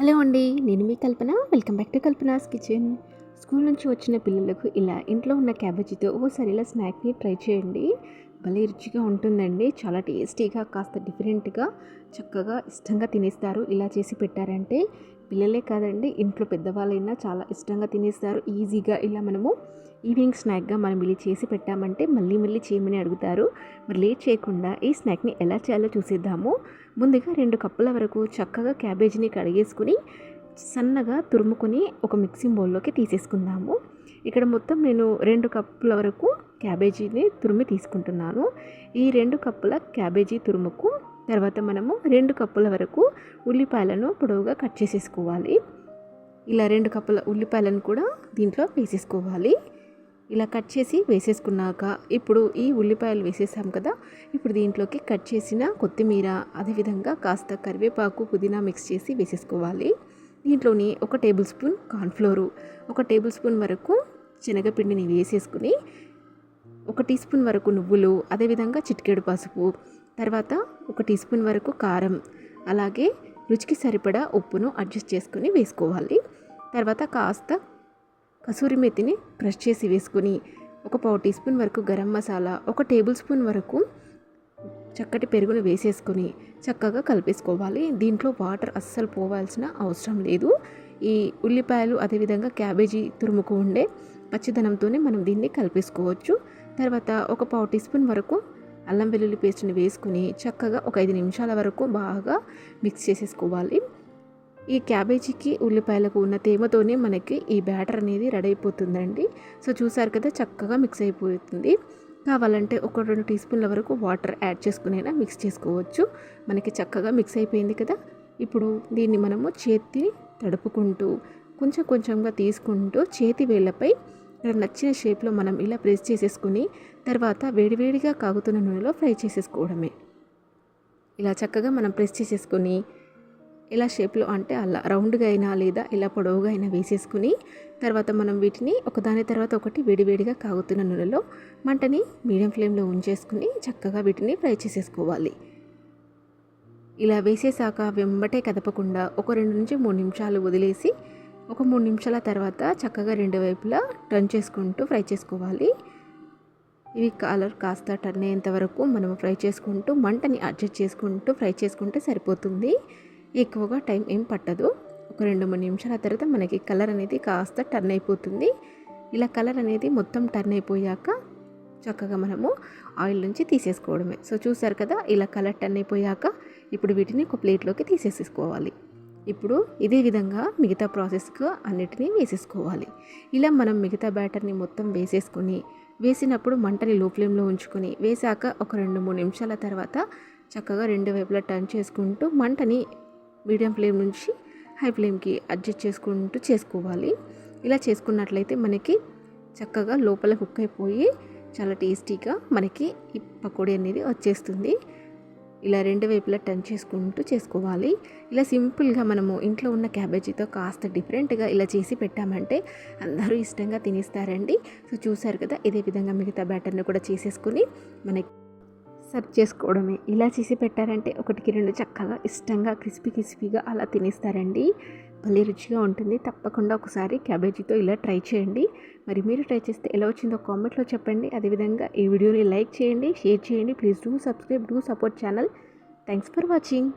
Hello అండి నేను మీ Kalpana. Welcome back to Kalpana's kitchen. School నుంచి వచ్చిన పిల్లలకు ఇలా ఇంట్లో ఉన్న క్యాబేజీతో ఓసారి ఇలా స్నాక్ని ట్రై చేయండి. భలే రుచిగా ఉంటుందండి. చాలా టేస్టీగా కాస్త డిఫరెంట్గా చక్కగా ఇష్టంగా తినేస్తారు. ఇలా చేసి పెట్టారంటే పిల్లలే కాదండి ఇంట్లో పెద్దవాళ్ళైనా చాలా ఇష్టంగా తినేస్తారు. ఈజీగా ఇలా మనము ఈవినింగ్ స్నాక్గా మనం ఇలా చేసి పెట్టామంటే మళ్ళీ మళ్ళీ చేయమని అడుగుతారు. మరి లేట్ చేయకుండా ఈ స్నాక్ని ఎలా చేయాలో చూసేద్దాము. ముందుగా రెండు కప్పుల వరకు చక్కగా క్యాబేజీని కడిగేసుకుని సన్నగా తురుముకొని ఒక మిక్సింగ్ బౌల్లోకి తీసేసుకుందాము. ఇక్కడ మొత్తం నేను రెండు కప్పుల వరకు క్యాబేజీని తురిమి తీసుకుంటున్నాను. ఈ రెండు కప్పుల క్యాబేజీ తురుముకు తర్వాత మనము రెండు కప్పుల వరకు ఉల్లిపాయలను పొడవుగా కట్ చేసేసుకోవాలి. ఇలా రెండు కప్పుల ఉల్లిపాయలను కూడా దీంట్లో వేసేసుకోవాలి. ఇలా కట్ చేసి వేసేసుకున్నాక ఇప్పుడు ఈ ఉల్లిపాయలు వేసేసాం కదా ఇప్పుడు దీంట్లోకి కట్ చేసిన కొత్తిమీర అదేవిధంగా కాస్త కరివేపాకు పుదీనా మిక్స్ చేసి వేసేసుకోవాలి. దీంట్లోని ఒక టేబుల్ స్పూన్ కార్న్ఫ్లోరు ఒక టేబుల్ స్పూన్ వరకు శనగపిండిని వేసేసుకుని ఒక టీ స్పూన్ వరకు నువ్వులు అదేవిధంగా చిటికెడు పసుపు తర్వాత ఒక టీ స్పూన్ వరకు కారం అలాగే రుచికి సరిపడా ఉప్పును అడ్జస్ట్ చేసుకుని వేసుకోవాలి. తర్వాత కాస్త కసూరి మెత్తిని క్రష్ చేసి వేసుకుని ఒక పావు టీ స్పూన్ వరకు గరం మసాలా ఒక టేబుల్ స్పూన్ వరకు చక్కటి పెరుగును వేసేసుకొని చక్కగా కలిపేసుకోవాలి. దీంట్లో వాటర్ అస్సలు పోవాల్సిన అవసరం లేదు. ఈ ఉల్లిపాయలు అదేవిధంగా క్యాబేజీ తురుముకు ఉండే పచ్చిదనంతోనే మనం దీన్ని కలిపేసుకోవచ్చు. తర్వాత ఒక పావు టీ స్పూన్ వరకు అల్లం వెల్లుల్లి పేస్ట్ని వేసుకుని చక్కగా ఒక ఐదు నిమిషాల వరకు బాగా మిక్స్ చేసేసుకోవాలి. ఈ క్యాబేజీకి ఉల్లిపాయలకు ఉన్న తేమతోనే మనకి ఈ బ్యాటర్ అనేది రెడీ అయిపోతుందండి. సో చూసారు కదా చక్కగా మిక్స్ అయిపోతుంది. కావాలంటే ఒక రెండు టీ స్పూన్ల వరకు వాటర్ యాడ్ చేసుకునైనా మిక్స్ చేసుకోవచ్చు. మనకి చక్కగా మిక్స్ అయిపోయింది కదా? ఇప్పుడు దీన్ని మనము చేతి తడుపుకుంటూ కొంచెం కొంచెంగా తీసుకుంటూ చేతి వేళ్ళపై ఇక్కడ నచ్చిన షేప్లో మనం ఇలా ప్రెస్ చేసేసుకుని తర్వాత వేడివేడిగా కాగుతున్న నూనెలో ఫ్రై చేసేసుకోవడమే. ఇలా చక్కగా మనం ప్రెస్ చేసేసుకొని ఇలా షేప్లో అంటే అలా రౌండ్గా అయినా లేదా ఇలా పొడవుగా అయినా వేసేసుకుని తర్వాత మనం వీటిని ఒకదాని తర్వాత ఒకటి వేడివేడిగా కాగుతున్న నూనెలో మంటని మీడియం ఫ్లేమ్లో ఉంచేసుకుని చక్కగా వీటిని ఫ్రై చేసేసుకోవాలి. ఇలా వేసేసాక వెంబటే కదపకుండా ఒక రెండు నుంచి మూడు నిమిషాలు వదిలేసి ఒక మూడు నిమిషాల తర్వాత చక్కగా రెండు వైపులా టర్న్ చేసుకుంటూ ఫ్రై చేసుకోవాలి. ఇవి కలర్ కాస్త టర్న్ అయ్యేంత వరకు మనం ఫ్రై చేసుకుంటూ మంటని అడ్జస్ట్ చేసుకుంటూ ఫ్రై చేసుకుంటే సరిపోతుంది. ఎక్కువగా టైం ఏం పట్టదు. ఒక రెండు మూడు నిమిషాల తర్వాత మనకి కలర్ అనేది కాస్త టర్న్ అయిపోతుంది. ఇలా కలర్ అనేది మొత్తం టర్న్ అయిపోయాక చక్కగా మనము ఆయిల్ నుంచి తీసేసుకోవడమే. సో చూసారు కదా ఇలా కలర్ టర్న్ అయిపోయాక ఇప్పుడు వీటిని ఒక ప్లేట్లోకి తీసేసుకోవాలి ఇప్పుడు ఇదే విధంగా మిగతా ప్రాసెస్గా అన్నిటినీ వేసేసుకోవాలి. ఇలా మనం మిగతా బ్యాటర్ని మొత్తం వేసేసుకొని వేసినప్పుడు మంటని లో ఫ్లేమ్లో ఉంచుకొని వేసాక ఒక రెండు మూడు నిమిషాల తర్వాత చక్కగా రెండు వైపులా టర్న్ చేసుకుంటూ మంటని మీడియం ఫ్లేమ్ నుంచి హై ఫ్లేమ్కి అడ్జస్ట్ చేసుకుంటూ చేసుకోవాలి. ఇలా చేసుకున్నట్లయితే మనకి చక్కగా లోపల కుక్ అయిపోయి చాలా టేస్టీగా మనకి ఈ పకోడీ అనేది వచ్చేస్తుంది. ఇలా రెండు వైపులా టర్న్ చేసుకుంటూ చేసుకోవాలి. ఇలా సింపుల్గా మనము ఇంట్లో ఉన్న క్యాబేజీతో కాస్త డిఫరెంట్గా ఇలా చేసి పెట్టామంటే అందరూ ఇష్టంగా తినేస్తారండి. సో చూసారు కదా ఇదే విధంగా మిగతా బ్యాటర్ని కూడా చేసేసుకుని మనకి సర్వ్ చేసుకోవడమే. ఇలా చేసి పెట్టారంటే ఒకటికి రెండు చక్కగా ఇష్టంగా క్రిస్పీ క్రిస్పీగా అలా తినేస్తారండి. భలే రుచిగా ఉంటుంది. తప్పకుండా ఒకసారి క్యాబేజీతో ఇలా ట్రై చేయండి. మరి మీరు ట్రై చేస్తే ఎలా వచ్చిందో కామెంట్లో చెప్పండి. అదేవిధంగా ఈ వీడియోని లైక్ చేయండి షేర్ చేయండి. Please do subscribe do support channel. Thanks for watching.